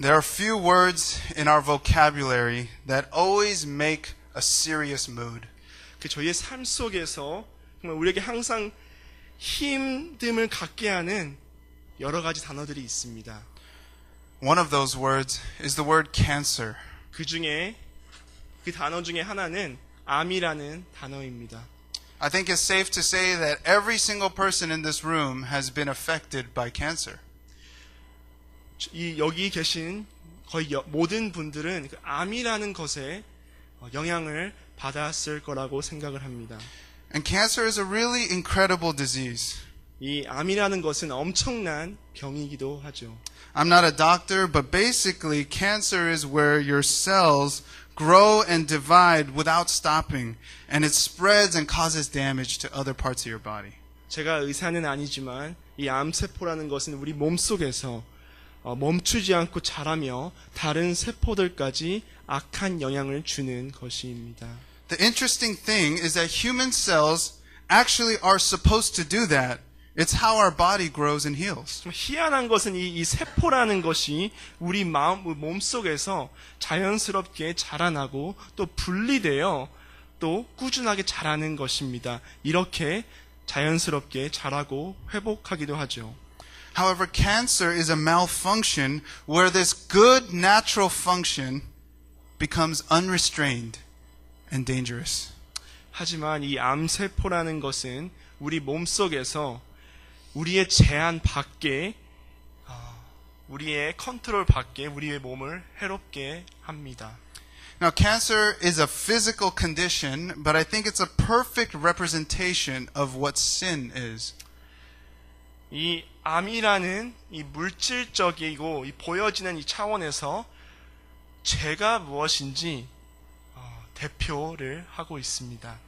There are few words in our vocabulary that always make a serious mood. 그 저희의 삶 속에서 정말 우리에게 항상 힘듦을 갖게 하는 여러 가지 단어들이 있습니다. One of those words is the word cancer. 그 중에 그 단어 중에 하나는 암이라는 단어입니다. I think it's safe to say that every single person in this room has been affected by cancer. 이 여기 계신 거의 여- 모든 분들은 그 암이라는 것에 어, 영향을 받았을 거라고 생각을 합니다. And cancer is a really incredible disease. 이 암이라는 것은 엄청난 병이기도 하죠. I'm not a doctor, but basically, cancer is where your cells grow and divide without stopping, and it spreads and causes damage to other parts of your body. 제가 의사는 아니지만 이 암세포라는 것은 우리 몸 속에서 어, 멈추지 않고 자라며 다른 세포들까지 악한 영향을 주는 것입니다. The interesting thing is that human cells actually are supposed to do that. It's how our body grows and heals. 좀 희한한 것은 이, 이 세포라는 것이 우리 마음, 몸 속에서 자연스럽게 자라나고 또 분리되어 또 꾸준하게 자라는 것입니다. 이렇게 자연스럽게 자라고 회복하기도 하죠. However, cancer is a malfunction where this good natural function becomes unrestrained and dangerous. 하지만 이 암세포라는 것은 우리 몸 속에서 우리의 제한 밖에 어, 우리의 컨트롤 밖에 우리의 몸을 해롭게 합니다. Now, cancer is a physical condition, but I think it's a perfect representation of what sin is. 이 암이라는 이 물질적이고 이 보여지는 이 차원에서 죄가 무엇인지 어, 대표를 하고 있습니다.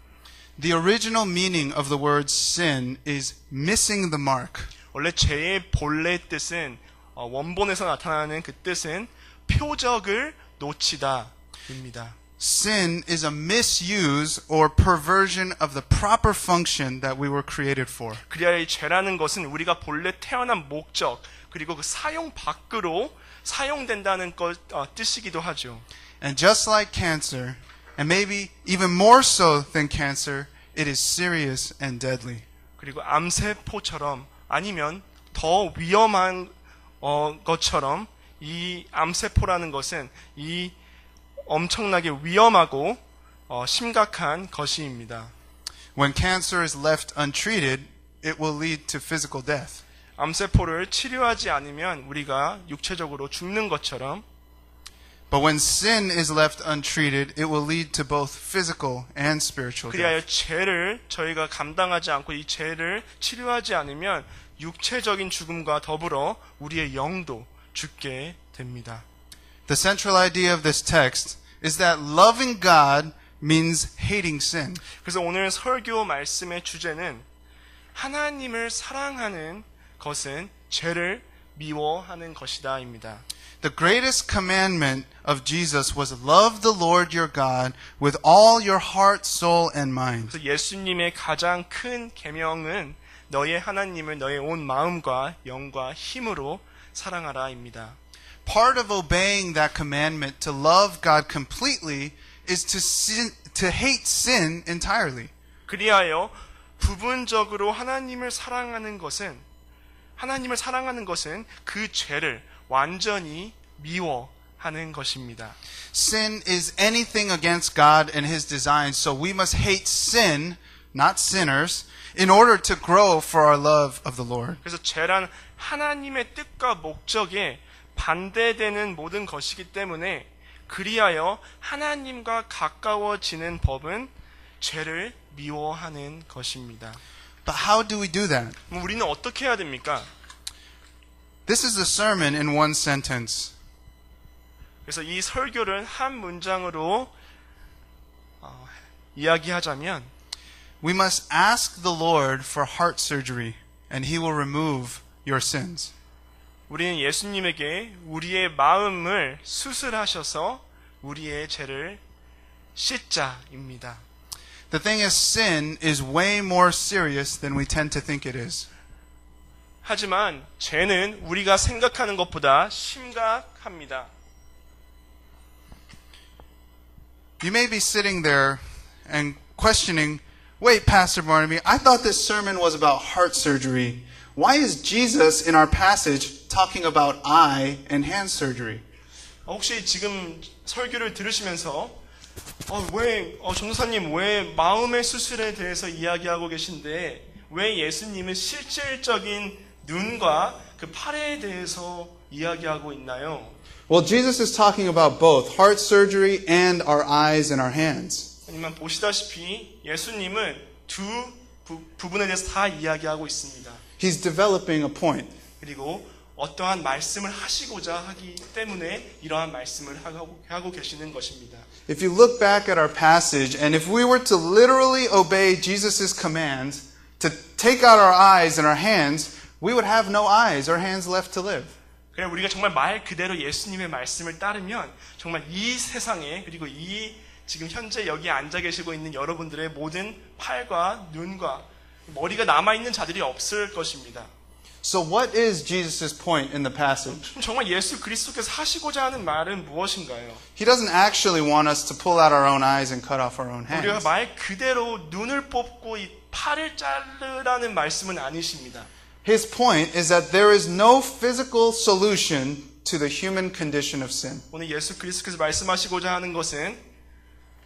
The original meaning of the word sin is missing the mark. 원래 죄의 본래 뜻은 어, 원본에서 나타나는 그 뜻은 표적을 놓치다입니다. Sin is a misuse or perversion of the proper function that we were created for. 그리하여 이 죄라는 것은 우리가 본래 태어난 목적 그리고 그 사용 밖으로 사용된다는 것 어, 뜻이기도 하죠. And just like cancer, and maybe even more so than cancer, it is serious and deadly. 그리고 암세포처럼 아니면 더 위험한 어, 것처럼 이 암세포라는 것은 이 엄청나게 위험하고 어, 심각한 것입니다. When cancer is left untreated, it will lead to physical death. 암세포를 치료하지 않으면 우리가 육체적으로 죽는 것처럼 But when sin is left untreated, it will lead to both physical and spiritual death. 그리하여 죄를 저희가 감당하지 않고 이 죄를 치료하지 않으면 육체적인 죽음과 더불어 우리의 영도 죽게 됩니다. The central idea of this text is that loving God means hating sin. 그래서 오늘 설교 말씀의 주제는 하나님을 사랑하는 것은 죄를 미워하는 것이다입니다. The greatest commandment of Jesus was love the Lord your God with all your heart, soul, and mind. 그래서 예수님의 가장 큰 계명은 너의 하나님을 너의 온 마음과 영과 힘으로 사랑하라입니다. Part of obeying that commandment to love God completely is to sin, to hate sin entirely. 그리하여 부분적으로 하나님을 사랑하는 것은 하나님을 사랑하는 것은 그 죄를 완전히 미워하는 것입니다. Sin is anything against God and his design, so we must hate sin, not sinners, in order to grow for our love of the Lord. 그래서 죄란 하나님의 뜻과 목적에 반대되는 모든 것이기 때문에 그리하여 하나님과 가까워지는 법은 죄를 미워하는 것입니다. But how do we do that? 우리는 어떻게 해야 됩니까? This is a sermon in one sentence. 그래서 이 설교를 한 문장으로 어, 이야기하자면 We must ask the Lord for heart surgery, and he will remove your sins. 우리는 예수님에게 우리의 마음을 수술하셔서 우리의 죄를 씻자입니다. The thing is, sin is way more serious than we tend to think it is. 하지만 죄는 우리가 생각하는 것보다 심각합니다. You may be sitting there and questioning, wait, Pastor Barnaby, I thought this sermon was about heart surgery. Why is Jesus in our passage talking about eye and hand surgery? 어, 혹시 지금 설교를 들으시면서 어, 왜 어, 전도사님 왜 마음의 수술에 대해서 이야기하고 계신데 왜 예수님은 실질적인 눈과 그 팔에 대해서 이야기하고 있나요? Well, Jesus is talking about both heart surgery and our eyes and our hands. 아니면 보시다시피 예수님은 두 부, 부분에 대해서 다 이야기하고 있습니다. He's developing a point. 그리고 어떠한 말씀을 하시고자 하기 때문에 이러한 말씀을 하고, 하고 계시는 것입니다. If you look back at our passage, and if we were to literally obey Jesus' commands to take out our eyes and our hands, we would have no eyes or hands left to live. 그래 우리가 정말 말 그대로 예수님의 말씀을 따르면 정말 이 세상에 그리고 이 지금 현재 여기 앉아 계시고 있는 여러분들의 모든 팔과 눈과 머리가 남아 있는 자들이 없을 것입니다. So, what is Jesus' point in the passage? 정말 예수 그리스도께서 하시고자 하는 말은 무엇인가요? He doesn't actually want us to pull out our own eyes and cut off our own 우리가 hands. 말 그대로 눈을 뽑고 이 팔을 자르라는 말씀은 아니십니다. His point is that there is no physical solution to the human condition of sin. 오늘 예수 그리스도께서 말씀하시고자 하는 것은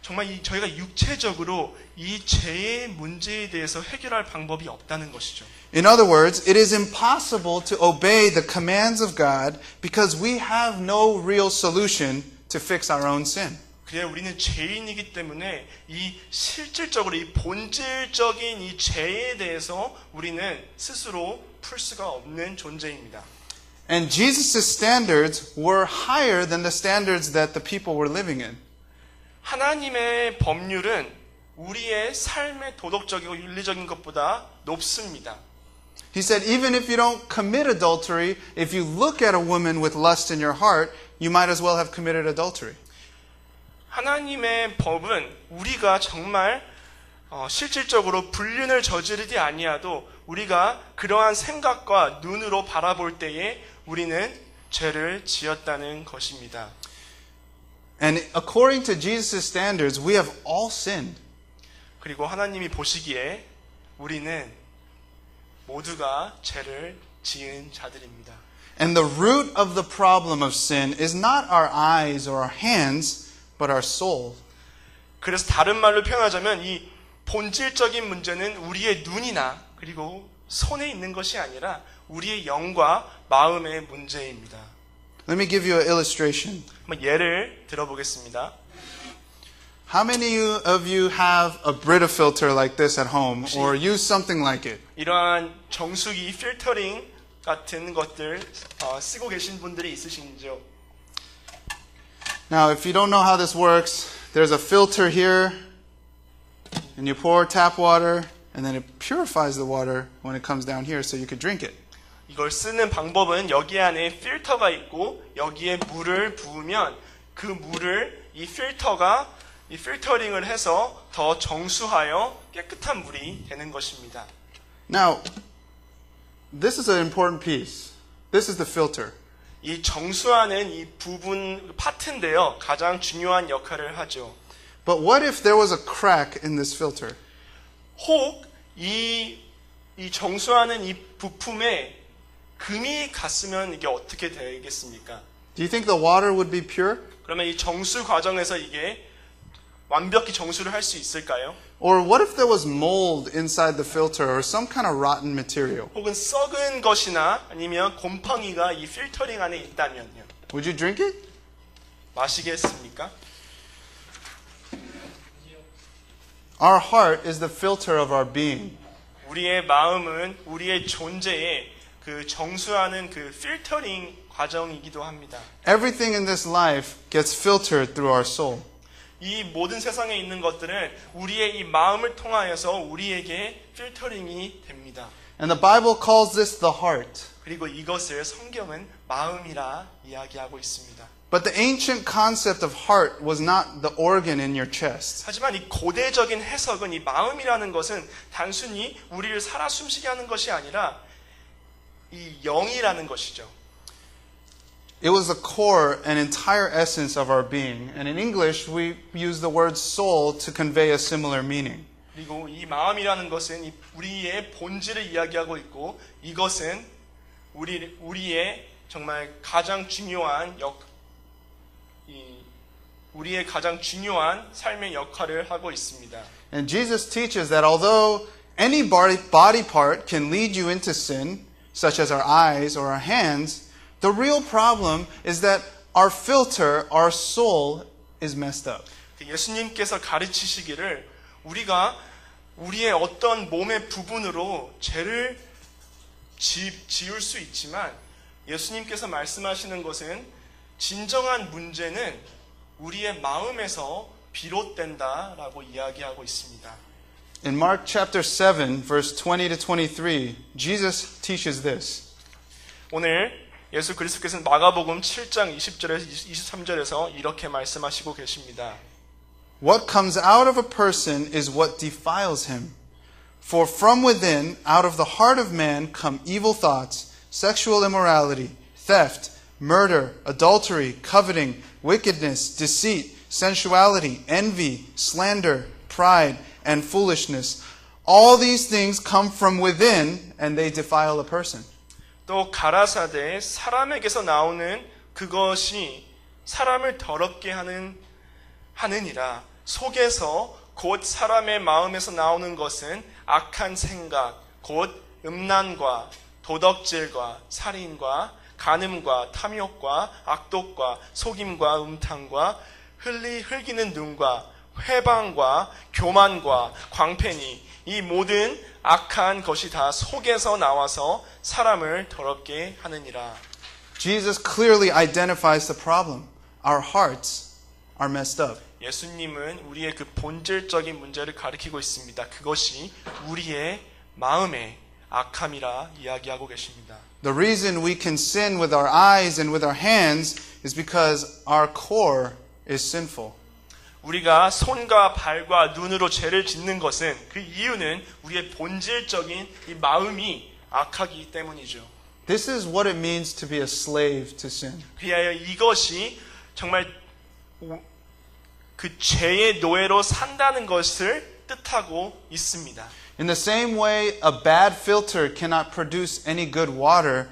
정말 이 저희가 육체적으로 이 죄의 문제에 대해서 해결할 방법이 없다는 것이죠. In other words, it is impossible to obey the commands of God because we have no real solution to fix our own sin. 그래 우리는 죄인이기 때문에 이 실질적으로 이 본질적인 이 죄에 대해서 우리는 스스로 풀 수가 없는 존재입니다. And Jesus' standards were higher than the standards that the people were living in. 하나님의 법률은 우리의 삶의 도덕적이고 윤리적인 것보다 높습니다. He said, even if you don't commit adultery, if you look at a woman with lust in your heart, you might as well have committed adultery. 하나님의 법은 우리가 정말 어, 실질적으로 불륜을 저지르지 아니하도 우리가 그러한 생각과 눈으로 바라볼 때에 우리는 죄를 지었다는 것입니다. And according to Jesus' standards, we have all sinned. 그리고 하나님이 보시기에 우리는 모두가 죄를 지은 자들입니다. And the root of the problem of sin is not our eyes or our hands, but our soul. 그래서 다른 말로 표현하자면 이 본질적인 문제는 우리의 눈이나 그리고 손에 있는 것이 아니라 우리의 영과 마음의 문제입니다. Let me give you an illustration. 한번 예를 들어보겠습니다. How many of you have a Brita filter like this at home or use something like it? 이러한 정수기 필터링 같은 것들 어, 쓰고 계신 분들이 있으신지요? Now, if you don't know how this works, there's a filter here, and you pour tap water, and then it purifies the water when it comes down here so you could drink it. 이걸 쓰는 방법은 여기 안에 필터가 있고 여기에 물을 부으면 그 물을 이 필터가 이 필터링을 해서 더 정수하여 깨끗한 물이 되는 것입니다. Now, this is an important piece. This is the filter. 이 정수하는 이 부분 파트인데요. 가장 중요한 역할을 하죠. But what if there was a crack in this filter? 혹 이, 이 정수하는 이 부품에 금이 갔으면 이게 어떻게 되겠습니까? Do you think the water would be pure? 그러면 이 정수 과정에서 이게 완벽히 정수를 할 수 있을까요? Or what if there was mold inside the filter or some kind of rotten material? 혹은 썩은 것이나 아니면 곰팡이가 이 필터링 안에 있다면요. Would you drink it? 마시겠습니까? Our heart is the filter of our being. 우리의 마음은 우리의 존재에 그 정수하는 그 필터링 과정이기도 합니다. Everything in this life gets filtered through our soul. 이 모든 세상에 있는 것들은 우리의 이 마음을 통하여서 우리에게 필터링이 됩니다. And the Bible calls this the heart. 그리고 이것을 성경은 마음이라 이야기하고 있습니다. But the ancient concept of heart was not the organ in your chest. 하지만 이 고대적인 해석은 이 마음이라는 것은 단순히 우리를 살아 숨쉬게 하는 것이 아니라 이 영이라는 것이죠. It was the core and entire essence of our being. And in English, we use the word soul to convey a similar meaning. 그리고 이 마음이라는 것은 이 우리의 본질을 이야기하고 있고 이것은 우리 우리의 정말 가장 중요한 역, 이 우리의 가장 중요한 삶의 역할을 하고 있습니다. And Jesus teaches that although any body, body part can lead you into sin, such as our eyes or our hands, the real problem is that our filter, our soul, is messed up. 그 예수님께서 가르치시기를 우리가 우리의 어떤 몸의 부분으로 죄를 지, 지을 수 있지만 예수님께서 말씀하시는 것은 진정한 문제는 우리의 마음에서 비롯된다라고 이야기하고 있습니다. In Mark chapter 7, verse 20 to 23, Jesus teaches this. 오늘 예수 그리스도께서는 마가복음 7장 20절에서 23절에서 이렇게 말씀하시고 계십니다. What comes out of a person is what defiles him. For from within, out of the heart of man, come evil thoughts, sexual immorality, theft, murder, adultery, coveting, wickedness, deceit, sensuality, envy, slander, pride, and foolishness. All these things come from within, and they defile a person. 또 가라사대 사람에게서 나오는 그것이 사람을 더럽게 하는 하느니라 속에서 곧 사람의 마음에서 나오는 것은 악한 생각 곧 음란과 도덕질과 살인과 간음과 탐욕과 악독과 속임과 음탕과 흘리 흘기는 눈과 회방과 교만과 광패니 이 모든 악한 것이 다 속에서 나와서 사람을 더럽게 하느니라. Jesus clearly identifies the problem. Our hearts are messed up. 예수님은 우리의 그 본질적인 문제를 가리키고 있습니다. 그것이 우리의 마음의 악함이라 이야기하고 계십니다. The reason we can sin with our eyes and with our hands is because our core is sinful. 우리가 손과 발과 눈으로 죄를 짓는 것은 그 이유는 우리의 본질적인 이 마음이 악하기 때문이죠. This is what it means to be a slave to sin. 그리하여 이것이 정말 오- 그 죄의 노예로 산다는 것을 뜻하고 있습니다. In the same way, a bad filter cannot produce any good water,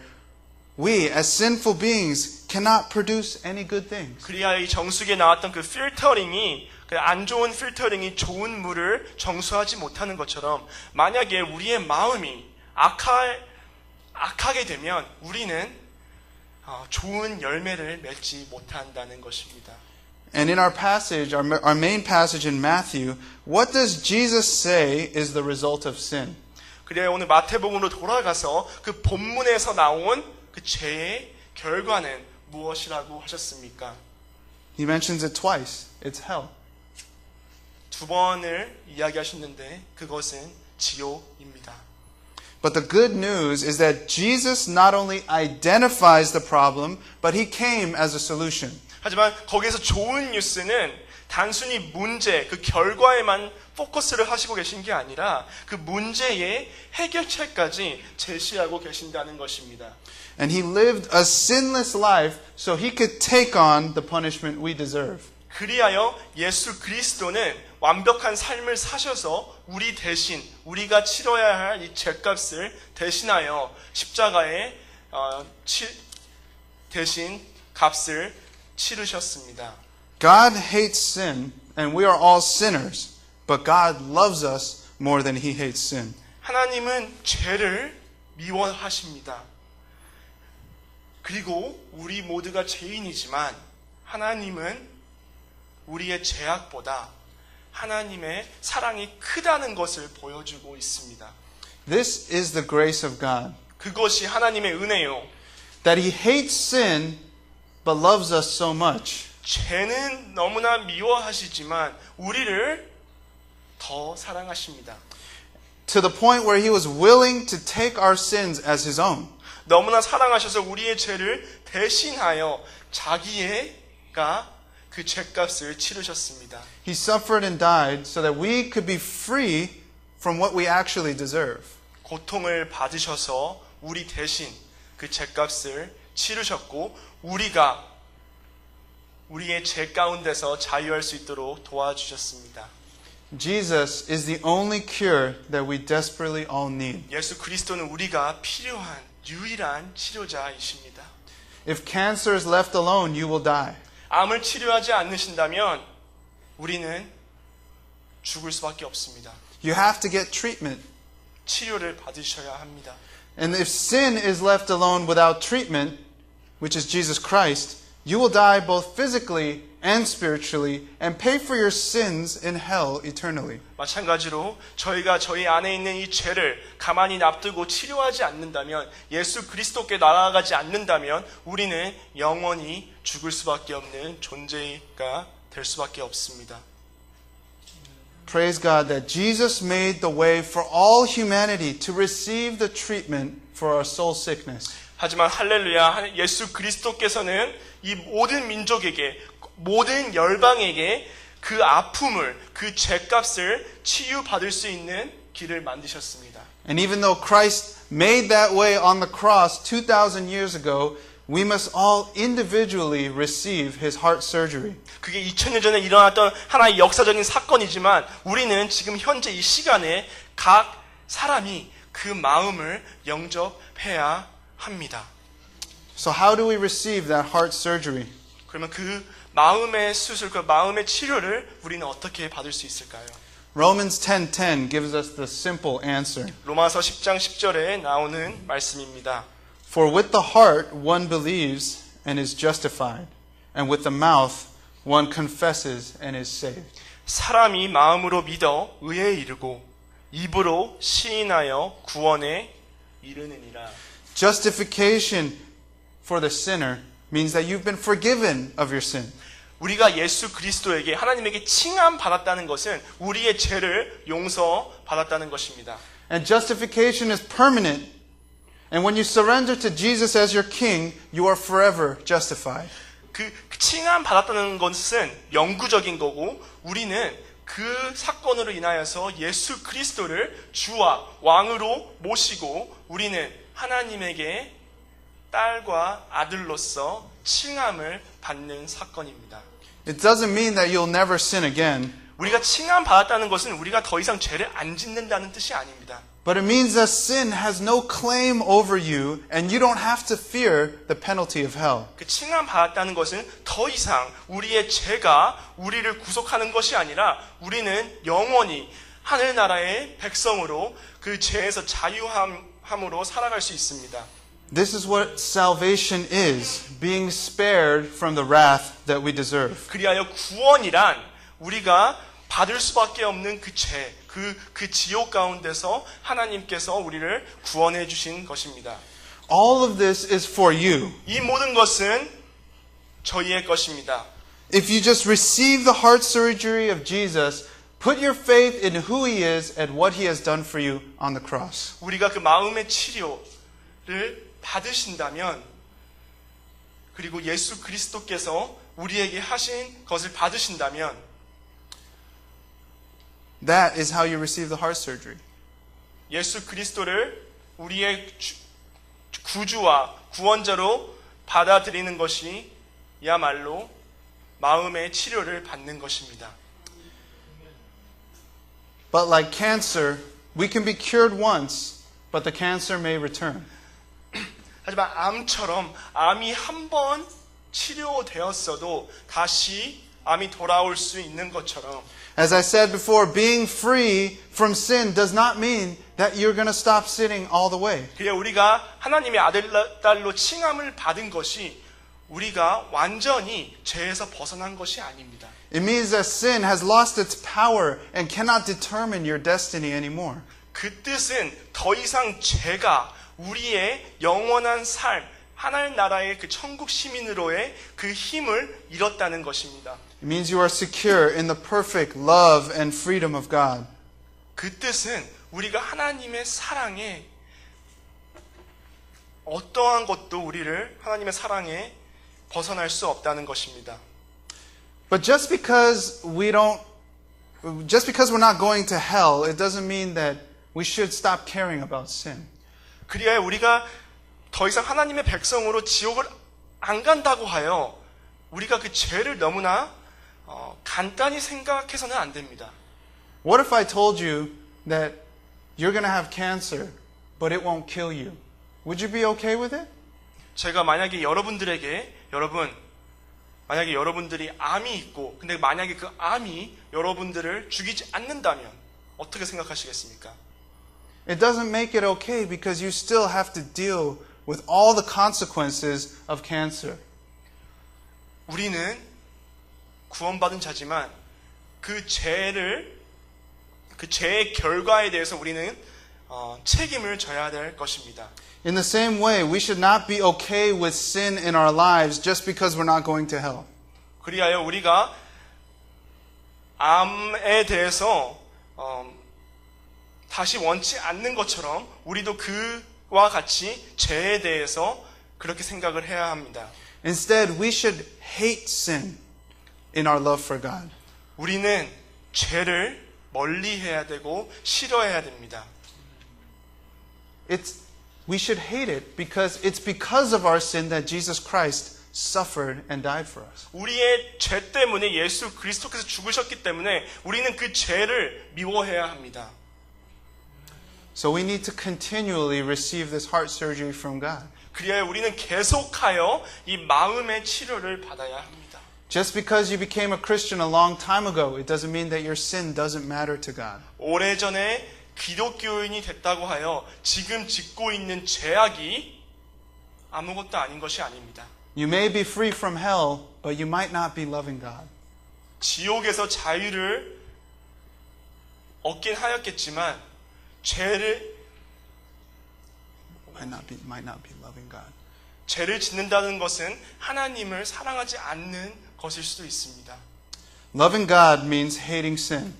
we, as sinful beings, cannot produce any good things. 그리하여 이 정수기에 나왔던 그 필터링이 그 안 좋은 필터링이 좋은 물을 정수하지 못하는 것처럼 만약에 우리의 마음이 악하, 악하게 되면 우리는 어, 좋은 열매를 맺지 못한다는 것입니다. And in our passage, our, our main passage in Matthew, what does Jesus say is the result of sin? 그래야 오늘 마태복음으로 돌아가서 그 본문에서 나온 그 죄의 결과는 무엇이라고 하셨습니까? He mentions it twice. It's hell. 두 번을 이야기하셨는데 그것은 지옥입니다. But the good news is that Jesus not only identifies the problem, but he came as a solution. 하지만 거기에서 좋은 뉴스는 단순히 문제, 그 결과에만 포커스를 하시고 계신 게 아니라 그 문제의 해결책까지 제시하고 계신다는 것입니다. And he lived a sinless life so he could take on the punishment we deserve. 그리하여 예수 그리스도는 완벽한 삶을 사셔서 우리 대신 우리가 치러야 할 이 죄값을 대신하여 십자가에 어, 치, 대신 값을 치르셨습니다. God hates sin, and we are all sinners, but God loves us more than he hates sin. 하나님은 죄를 미워하십니다. 그리고 우리 모두가 죄인이지만 하나님은 우리의 죄악보다 하나님의 사랑이 크다는 것을 보여주고 있습니다. This is the grace of God, 그것이 하나님의 은혜요. that he hates sin, but loves us so much. 죄는 너무나 미워하시지만 우리를 더 사랑하십니다. To the point where he was willing to take our sins as his own. 너무나 사랑하셔서 우리의 죄를 대신하여 자기가 그 죄값을 치르셨습니다. He suffered and died so that we could be free from what we actually deserve. 고통을 받으셔서 우리 대신 그 죄값을 치르셨고 우리가 우리의 죄 가운데서 자유할 수 있도록 도와주셨습니다. Jesus is the only cure that we desperately all need. 예수 그리스도는 우리가 필요한 유일한 치료자이십니다. If cancer is left alone, you will die. 암을 치료하지 않으신다면 우리는 죽을 수밖에 없습니다. You have to get treatment. 치료를 받으셔야 합니다. And if sin is left alone without treatment, which is Jesus Christ, you will die both physically and spiritually and pay for your sins in hell eternally. 마찬가지로 저희가 저희 안에 있는 이 죄를 가만히 납두고 치료하지 않는다면 예수 그리스도께 나아가지 않는다면 우리는 영원히 죽을 수밖에 없는 존재가 될 수밖에 없습니다. Praise God that Jesus made the way for all humanity to receive the treatment for our soul sickness. 하지만 할렐루야 예수 그리스도께서는 이 모든 민족에게 모든 열방에게 그 아픔을 그 죄값을 치유받을 수 있는 길을 만드셨습니다. And even though Christ made that way on the cross 2,000 years ago, we must all individually receive his heart surgery. 그게 2000년 전에 일어났던 하나의 역사적인 사건이지만 우리는 지금 현재 이 시간에 각 사람이 그 마음을 영접해야 합니다. So, how do we receive that heart surgery? 그러면 그 마음의 수술, 그 마음의 치료를 우리는 어떻게 받을 수 있을까요? Romans 10:10 gives us the simple answer. 로마서 10장 10절에 나오는 말씀입니다. For with the heart one believes and is justified, and with the mouth one confesses and is saved. 사람이 마음으로 믿어 의에 이르고 입으로 시인하여 구원에 이르느니라. Justification for the sinner means that you've been forgiven of your sin. 우리가 예수 그리스도에게 하나님에게 칭함 받았다는 것은 우리의 죄를 용서 받았다는 것입니다. And justification is permanent. And when you surrender to Jesus as your king, you are forever justified. 그 칭함 받았다는 것은 영구적인 거고 우리는 그 사건으로 인하여서 예수 그리스도를 주와 왕으로 모시고 우리는 하나님에게 딸과 아들로서 칭함을 받는 사건입니다. It doesn't mean that you'll never sin again, 우리가 칭함 받았다는 것은 우리가 더 이상 죄를 안 짓는다는 뜻이 아닙니다. but it means that sin has no claim over you and you don't have to fear the penalty of hell. 그 칭함 받았다는 것은 더 이상 우리의 죄가 우리를 구속하는 것이 아니라 우리는 영원히 하늘나라의 백성으로 그 죄에서 자유함으로 살아갈 수 있습니다. This is what salvation is being spared from the wrath that we deserve. 그리하여 구원이란 우리가 받을 수밖에 없는 그 죄, 그, 그 지옥 가운데서 하나님께서 우리를 구원해 주신 것입니다. All of this is for you. 이 모든 것은 저희의 것입니다. If you just receive the heart surgery of Jesus, put your faith in who he is and what he has done for you on the cross. 우리가 그 마음의 치료를 받으신다면 그리고 예수 그리스도께서 우리에게 하신 것을 받으신다면 That is how you receive the heart surgery. 예수 그리스도를 우리의 주- 구주와 구원자로 받아들이는 것이 야말로 마음의 치료를 받는 것입니다. But like cancer, we can be cured once, but the cancer may return. 하지만 암처럼 암이 한 번 치료되었어도 다시 암이 돌아올 수 있는 것처럼 As I said before, being free from sin does not mean that you're going to stop sinning all the way. 그게 우리가 하나님의 아들 딸로 칭함을 받은 것이 우리가 완전히 죄에서 벗어난 것이 아닙니다. It means that sin has lost its power and cannot determine your destiny anymore. 그 뜻은 더 이상 죄가 우리의 영원한 삶, 하나님 나라의 그 천국 시민으로의 그 힘을 잃었다는 것입니다. It means you are secure in the perfect love and freedom of God. 그 뜻은 우리가 하나님의 사랑에 어떠한 것도 우리를 하나님의 사랑에 벗어날 수 없다는 것입니다. But just because we don't, just because we're not going to hell, it doesn't mean that we should stop caring about sin. 그리하여 우리가 더 이상 하나님의 백성으로 지옥을 안 간다고 하여 우리가 그 죄를 너무나 어, 간단히 생각해서는 안 됩니다. What if I told you that you're going to have cancer, but it won't kill you? Would you be okay with it? 제가 만약에 여러분들에게 여러분 만약에 여러분들이 암이 있고 근데 만약에 그 암이 여러분들을 죽이지 않는다면 어떻게 생각하시겠습니까? It doesn't make it okay because you still have to deal with all the consequences of cancer. 우리는 구원받은 자지만 그 죄를 그 죄의 결과에 대해서 우리는 어, 책임을 져야 될 것입니다. In the same way, we should not be okay with sin in our lives just because we're not going to hell. 그리하여 우리가 암에 대해서 어, 다시 원치 않는 것처럼 우리도 그와 같이 죄에 대해서 그렇게 생각을 해야 합니다. Instead, we should hate sin in our love for God. 우리는 죄를 멀리 해야 되고 싫어해야 됩니다. It's, we should hate it because it's because of our sin that Jesus Christ suffered and died for us. 우리의 죄 때문에 예수 그리스도께서 죽으셨기 때문에 우리는 그 죄를 미워해야 합니다. So we need to continually receive this heart surgery from God. 그리하여 우리는 계속하여 이 마음의 치료를 받아야 합니다. Just because you became a Christian a long time ago, it doesn't mean that your sin doesn't matter to God. 오래전에 기독교인이 됐다고 하여 지금 짓고 있는 죄악이 아무것도 아닌 것이 아닙니다. You may be free from hell, but you might not be loving God. 지옥에서 자유를 얻긴 하였겠지만 죄를 Might not be, might not be loving God. 죄를 짓는다는 것은 하나님을 사랑하지 않는 것일 수도 있습니다. Loving God means hating sin.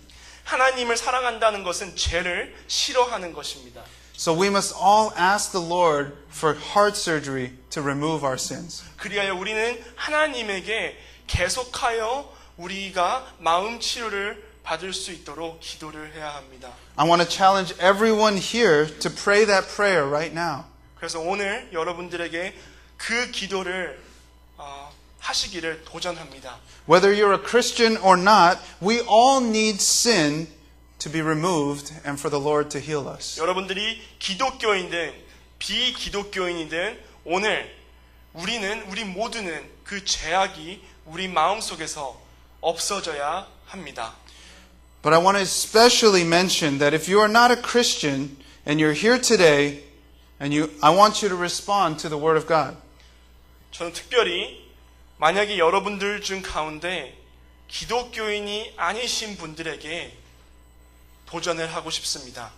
하나님을 사랑한다는 것은 죄를 싫어하는 것입니다. So we must all ask the Lord for heart surgery to remove our sins. 그리하여 우리는 하나님에게 계속하여 우리가 마음 치료를 받을 수 있도록 기도를 해야 합니다. I want to challenge everyone here to pray that prayer right now. 그래서 오늘 여러분들에게 그 기도를 어, 하시기를 도전합니다. Whether you're a Christian or not, we all need sin to be removed and for the Lord to heal us. 여러분들이 기독교인든 비기독교인이든 오늘 우리는 우리 모두는 그 죄악이 우리 마음 속에서 없어져야 합니다. But I want to especially mention that if you are not a Christian and you're here today, and you, I want you to respond to the Word of God. 저는 특별히 만약에 여러분들 중 가운데 기독교인이 아니신 분들에게 도전을 하고 싶습니다.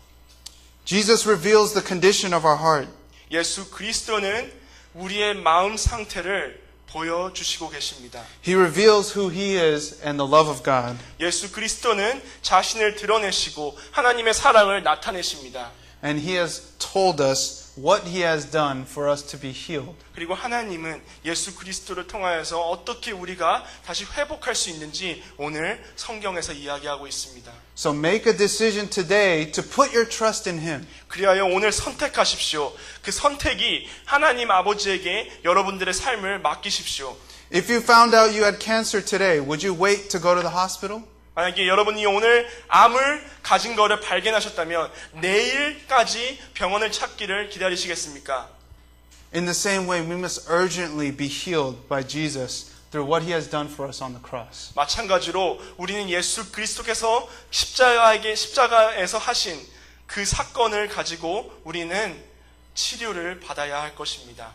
Jesus reveals the condition of our heart. 예수 그리스도는 우리의 마음 상태를 보여주시고 계십니다. He reveals who He is and the love of God. 예수 그리스도는 자신을 드러내시고 하나님의 사랑을 나타내십니다. And He has told us what He has done for us to be healed. 그리고 하나님은 예수 그리스도를 통하여서 어떻게 우리가 다시 회복할 수 있는지 오늘 성경에서 이야기하고 있습니다. So make a decision today to put your trust in Him. 그리하여 오늘 선택하십시오. 그 선택이 하나님 아버지에게 여러분들의 삶을 맡기십시오. If you found out you had cancer today, would you wait to go to the hospital? 만약에 여러분이 오늘 암을 가진 거를 발견하셨다면 내일까지 병원을 찾기를 기다리시겠습니까? In the same way, we must urgently be healed by Jesus through what He has done for us on the cross. 마찬가지로 우리는 예수 그리스도께서 십자가에게 십자가에서 하신 그 사건을 가지고 우리는 치료를 받아야 할 것입니다.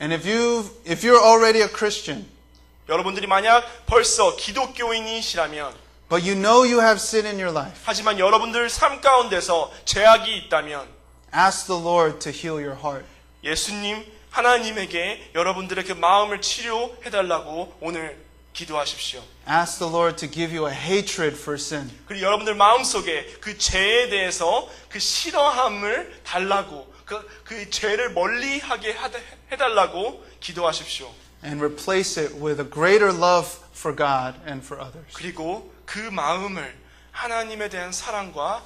And if you if you're already a Christian, 여러분들이 만약 벌써 기독교인이시라면 but you know you have sin in your life, 하지만 여러분들 삶 가운데서 죄악이 있다면 ask the Lord to heal your heart. 예수님 하나님에게 여러분들의 그 마음을 치료해 달라고 오늘 기도하십시오. Ask the Lord to give you a hatred for sin. 그리고 여러분들 마음속에 그 죄에 대해서 그 싫어함을 달라고 그, 그 죄를 멀리하게 해달라고 기도하십시오. and replace it with a greater love for God and for others. 그리고 그 마음을 하나님에 대한 사랑과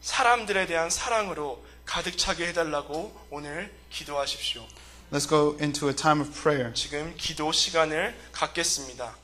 사람들에 대한 사랑으로 가득 차게 해달라고 오늘 기도하십시오. Let's go into a time of prayer. 지금 기도 시간을 갖겠습니다.